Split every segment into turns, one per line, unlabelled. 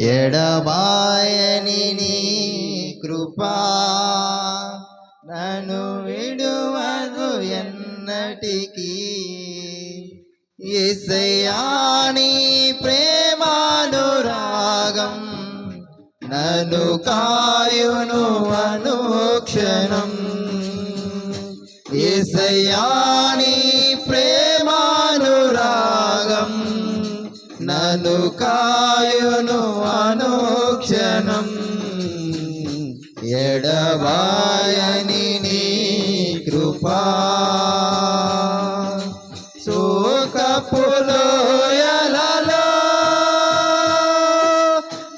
ఎడబాయని నీ కృపా నన్ను విడువదు ఎన్నటికీ. ఏసయాని ప్రేమానురాగం నను కాయును అనుక్షణం. ఇసయాని నన్ను కాయును అనుక్షణం. ఎడబాయని నీ కృపా. సోకపులోయలలో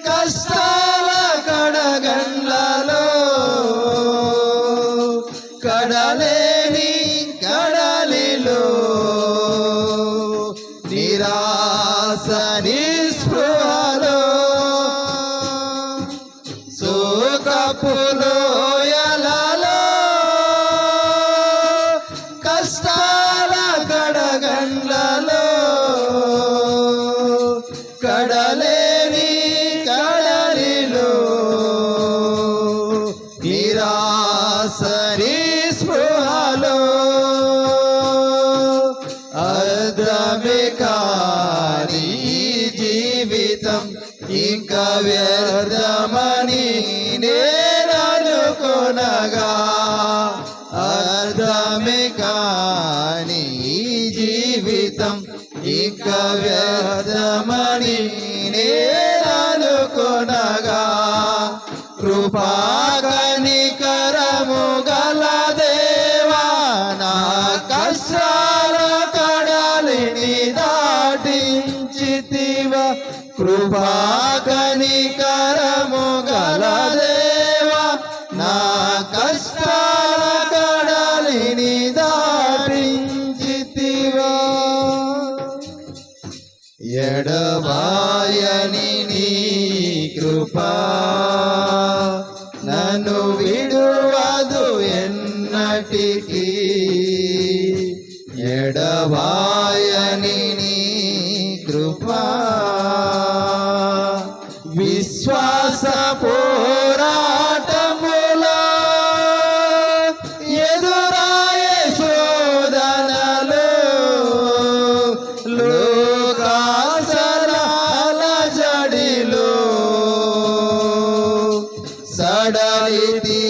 కష్టాల కడగండ్లలో కడలేని కడలిలో ఇంకా వ్యర్థమని నేననుకొనగా కృపా కనికరము గల దేవా నా కష్టాల కడలిని దాటించితివా. ఎడబాయని నీ కృపా నన్ను విడువదు ఎన్నటికీ. ఎడబాయని నీ కృపా. సడలితి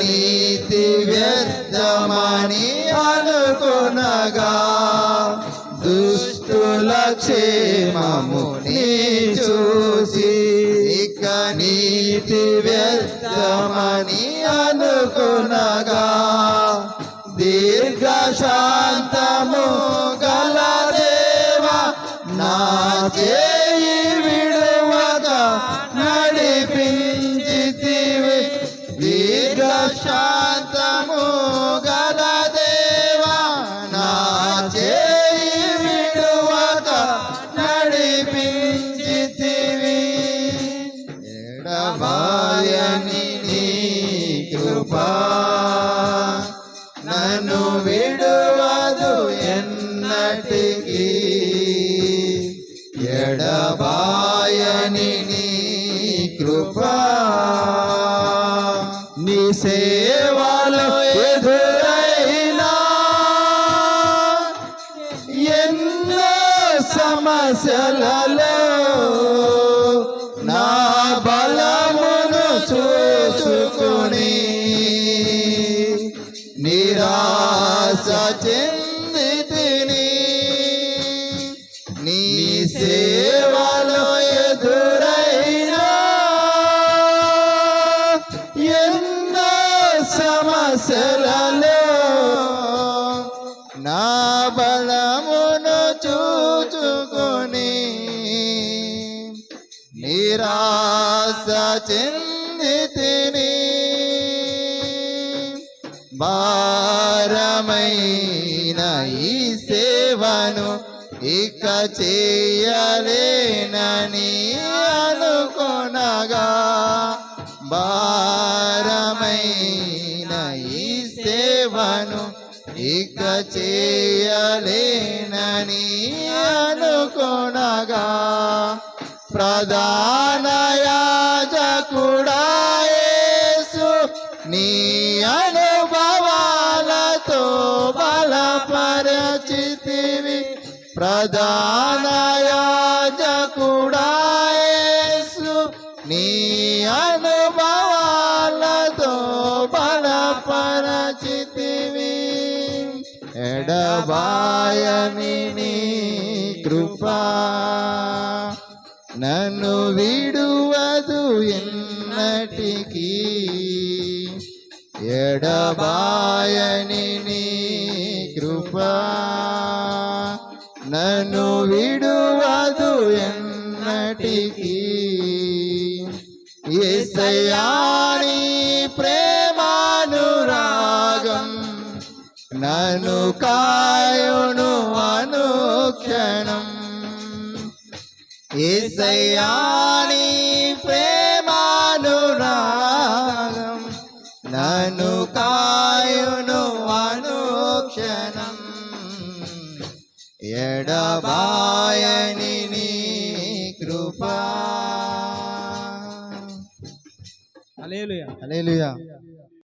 నీతి వ్యర్థమని అనుకునగా దుష్టుల క్షేమముని చూసి ఇక నీతి వ్యర్థమని అనుకునగా దీర్ఘ శాంతము గల దేవా నా చే శాంతము గల దేవా నా చేయి విడువక నడిపించితివి. ఎడబాయని నీ కృపా నన్ను విడువదు ఎన్నటికీ. ఎడబాయని నీ కృపా సేవలో ఎదురైనా ఎన్నో సమస్యలలో బలమును చూచుకుని నిరాశ చెందితిని భారమైన ఈ సేవను ఇక చేయలేనని అనుకునగా భారమైన ఈ సేవను ఇక చేయలేనని అనుకొనగా ప్రధాన యాజకుడాయేసు నీ అనుభవాలతో బలపరచితివి. ప్రధాన యాజకుడాయేసు నీ ఎడబాయని నీ కృపా. నన్ను విడువదు ఎన్నటికి. ఎడబాయని నీ కృపా. నన్ను విడువదు ఎన్నటికి. ఏసయాని ప్రే నన్ను కాయును అనుక్షణం. ఏసయాని ప్రేమానురాగం నన్ను కాయును అనుక్షణం. ఎడబాయని నీ కృపా.
హల్లెలూయా.
హల్లెలూయా.